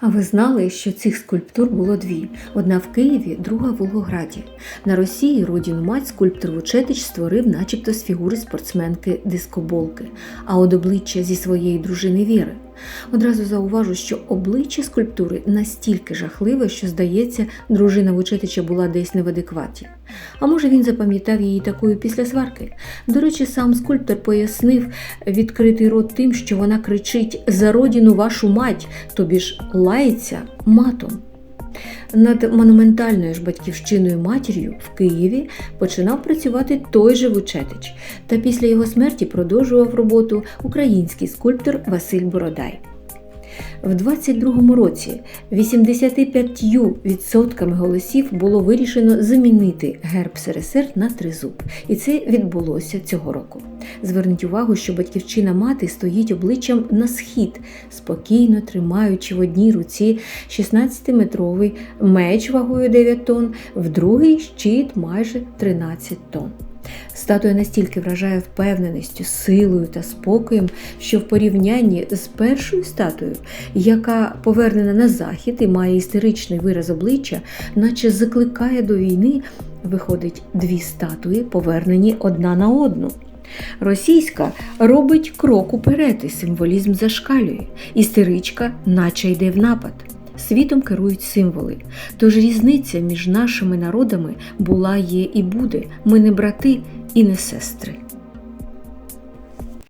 А ви знали, що цих скульптур було дві: одна в Києві, друга в Волгограді. На Росії родину мать скульптор Вучетич створив, начебто, з фігури спортсменки дискоболки, а от обличчя зі своєї дружини Віри. Одразу зауважу, що обличчя скульптури настільки жахливе, що, здається, дружина Вучетича була десь не в адекваті. А може він запам'ятав її такою після сварки. До речі, сам скульптор пояснив відкритий рот тим, що вона кричить за родину вашу мать, тобі ж лається матом. Над монументальною ж батьківщиною матір'ю в Києві починав працювати той же Вучетич, та після його смерті продовжував роботу український скульптор Василь Бородай. В 22-му році 85% голосів було вирішено замінити герб СРСР на тризуб, і це відбулося цього року. Зверніть увагу, що батьківщина мати стоїть обличчям на схід, спокійно тримаючи в одній руці 16-метровий меч вагою 9 тонн, в другий щит майже 13 тонн. Статуя настільки вражає впевненістю, силою та спокоєм, що в порівнянні з першою статуєю, яка повернена на захід і має істеричний вираз обличчя, наче закликає до війни, виходить дві статуї, повернені одна на одну. Російська робить крок уперед і символізм зашкалює, істеричка наче йде в напад. Світом керують символи. Тож різниця між нашими народами була, є і буде. Ми не брати і не сестри.